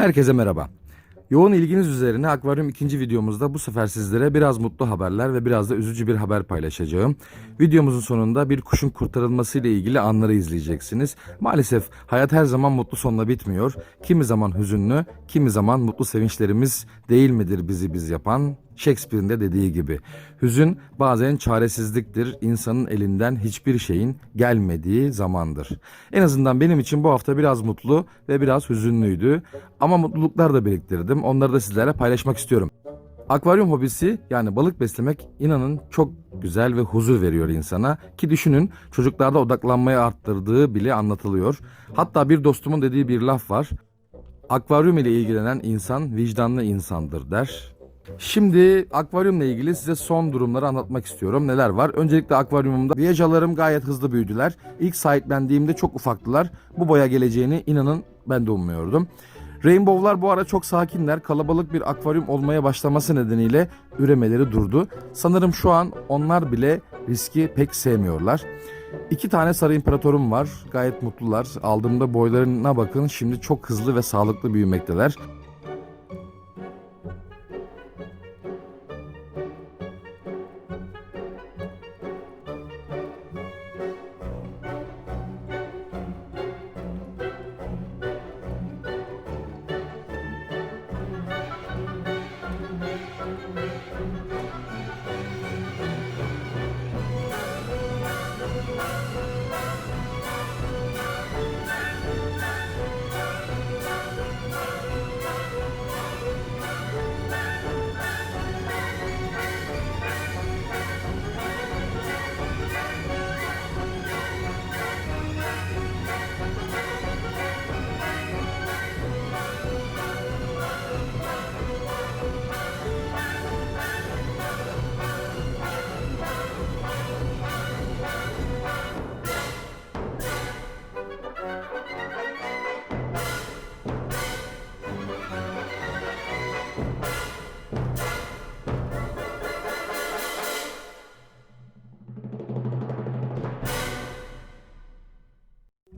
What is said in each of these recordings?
Herkese merhaba. Yoğun ilginiz üzerine akvaryum ikinci videomuzda bu sefer sizlere biraz mutlu haberler ve biraz da üzücü bir haber paylaşacağım. Videomuzun sonunda bir kuşun kurtarılması ile ilgili anları izleyeceksiniz. Maalesef hayat her zaman mutlu sonla bitmiyor. Kimi zaman hüzünlü, kimi zaman mutlu sevinçlerimiz değil midir bizi biz yapan? Shakespeare'in de dediği gibi. Hüzün bazen çaresizliktir, insanın elinden hiçbir şeyin gelmediği zamandır. En azından benim için bu hafta biraz mutlu ve biraz hüzünlüydü. Ama mutluluklar da biriktirdim. Onları da sizlerle paylaşmak istiyorum. Akvaryum hobisi yani balık beslemek inanın çok güzel ve huzur veriyor insana. Ki düşünün çocuklarda odaklanmayı arttırdığı bile anlatılıyor. Hatta bir dostumun dediği bir laf var. Akvaryum ile ilgilenen insan vicdanlı insandır der. Şimdi akvaryumla ilgili size son durumları anlatmak istiyorum. Neler var? Öncelikle akvaryumumda viyajalarım gayet hızlı büyüdüler. İlk sahiplendiğimde çok ufaktılar. Bu boya geleceğini inanın ben de ummuyordum. Rainbow'lar bu ara çok sakinler. Kalabalık bir akvaryum olmaya başlaması nedeniyle üremeleri durdu. Sanırım şu an onlar bile riski pek sevmiyorlar. İki tane sarı imparatorum var. Gayet mutlular. Aldığımda boylarına bakın. Şimdi çok hızlı ve sağlıklı büyümekteler.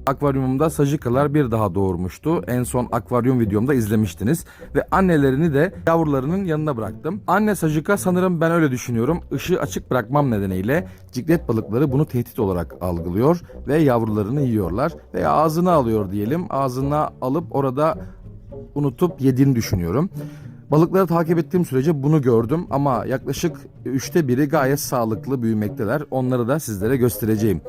Akvaryumumda sajikalar bir daha doğurmuştu. En son akvaryum videomda izlemiştiniz. Ve annelerini de yavrularının yanına bıraktım. Anne sajika sanırım ben öyle düşünüyorum. Işığı açık bırakmam nedeniyle ciklet balıkları bunu tehdit olarak algılıyor ve yavrularını yiyorlar. Veya ağzına alıyor diyelim. Ağzına alıp orada unutup yediğini düşünüyorum. Balıkları takip ettiğim sürece bunu gördüm ama yaklaşık üçte biri gayet sağlıklı büyümekteler. Onları da sizlere göstereceğim.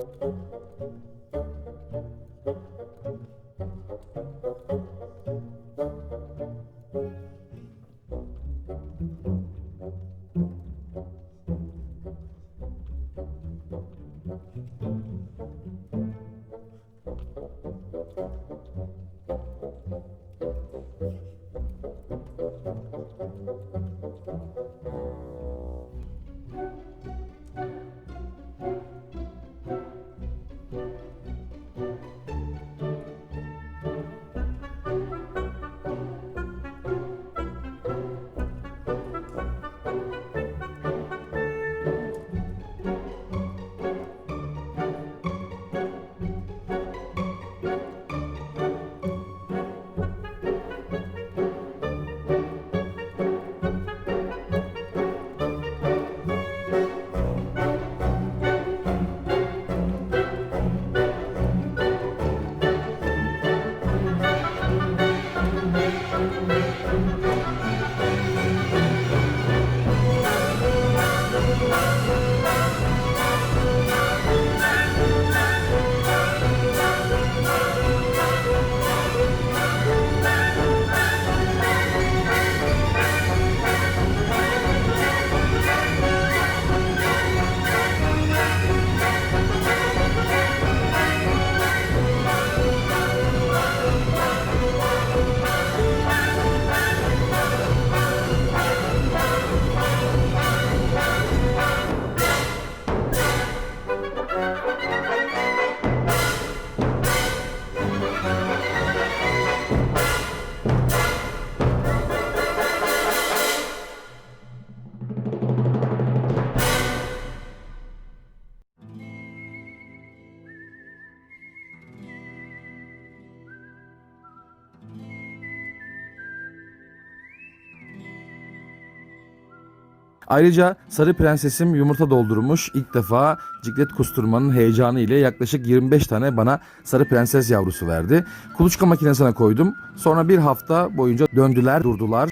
Ayrıca sarı prensesim yumurta doldurmuş. İlk defa ciklet kusturmanın heyecanı ile yaklaşık 25 tane bana sarı prenses yavrusu verdi. Kuluçka makinesine koydum. Sonra bir hafta boyunca döndüler, durdular.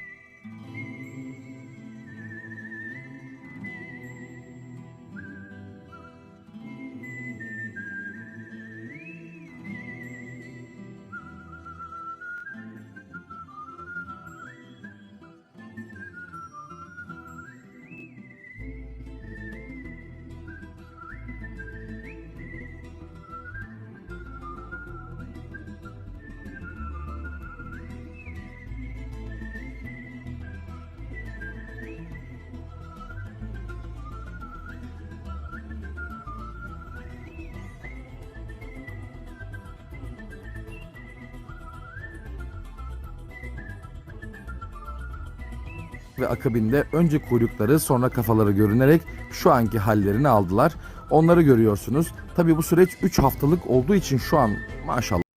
Ve akabinde önce kuyrukları sonra kafaları görünerek şu anki hallerini aldılar. Onları görüyorsunuz. Tabi bu süreç 3 haftalık olduğu için şu an maşallah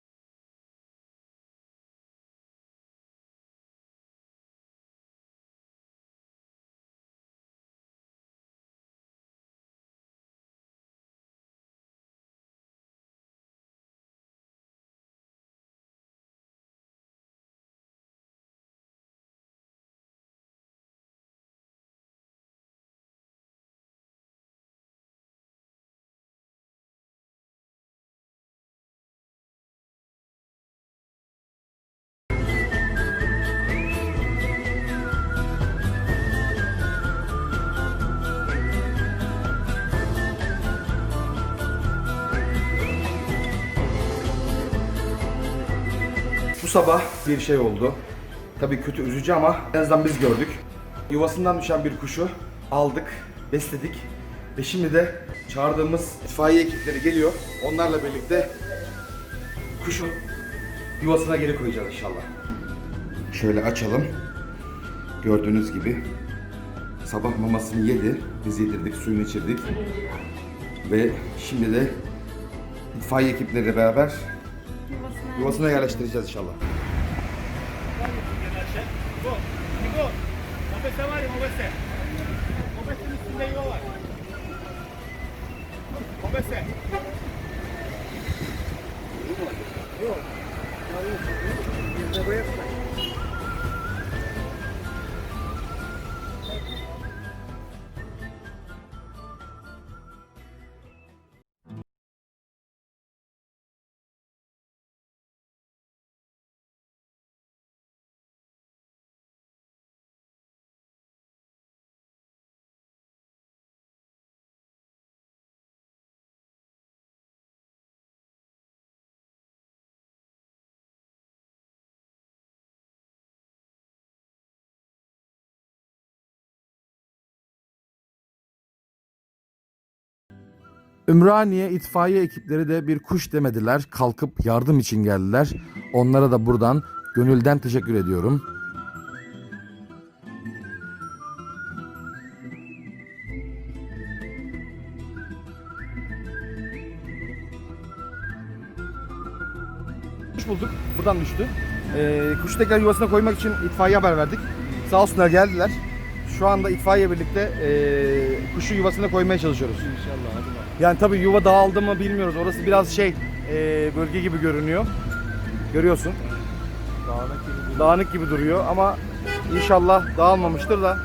sabah bir şey oldu. Tabii kötü üzücü ama en azından biz gördük. Yuvasından düşen bir kuşu aldık, besledik ve şimdi de çağırdığımız itfaiye ekipleri geliyor. Onlarla birlikte kuşu yuvasına geri koyacağız inşallah. Şöyle açalım. Gördüğünüz gibi sabah mamasını yedi. Biz yedirdik, suyunu içirdik. Ve şimdi de itfaiye ekipleriyle beraber yuvasına yerleştireceğiz inşallah. Igo, Igo, mobese Ümraniye itfaiye ekipleri de bir kuş demediler. Kalkıp yardım için geldiler. Onlara da buradan gönülden teşekkür ediyorum. Kuş bulduk. Buradan düştü. Ee, kuşu tekrar yuvasına koymak için itfaiye haber verdik. Sağ olsunlar geldiler. Şu anda itfaiye birlikte ee, kuşu yuvasına koymaya çalışıyoruz. İnşallah. Hadi yani tabii yuva dağıldı mı bilmiyoruz. Orası biraz şey ee, bölge gibi görünüyor. Görüyorsun. Dağınık gibi, Dağınık gibi duruyor ama inşallah dağılmamıştır da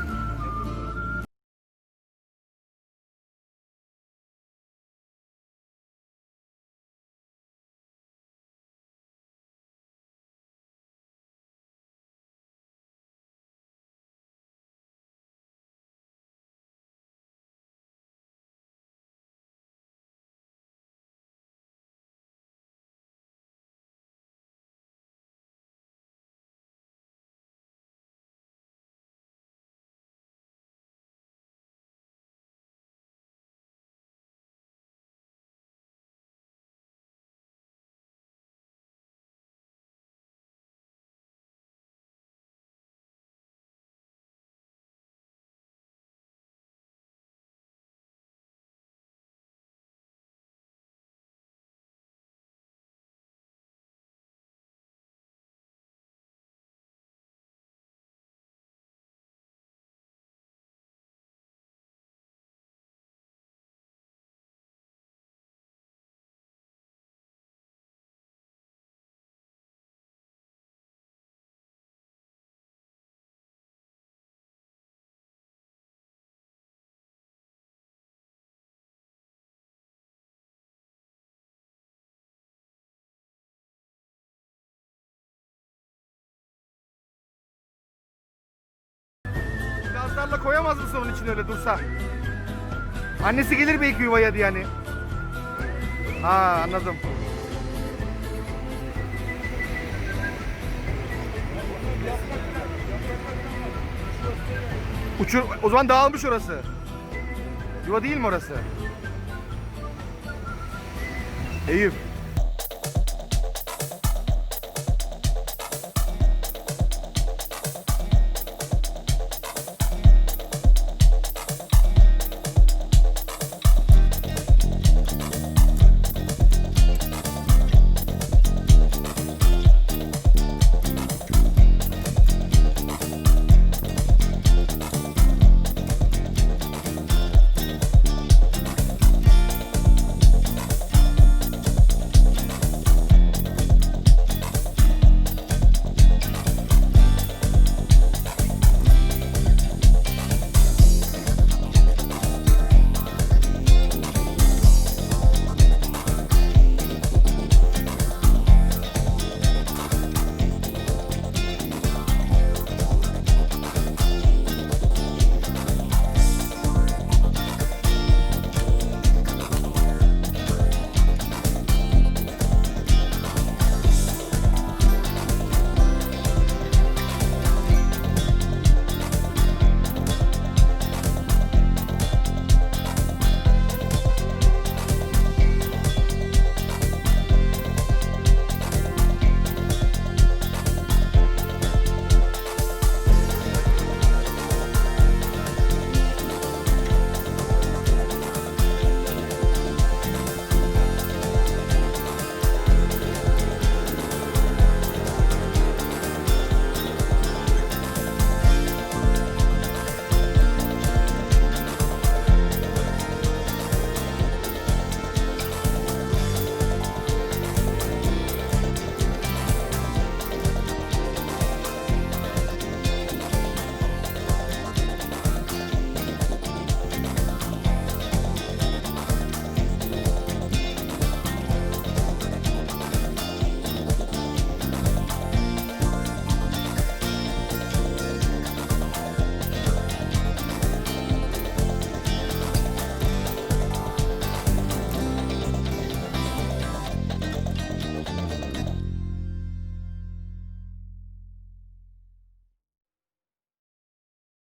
koyamaz mısın onun için öyle dursa? Annesi gelir belki yuvaya diye yani. Ha anladım. Uçur, o zaman dağılmış orası. Yuva değil mi orası? Eyüp.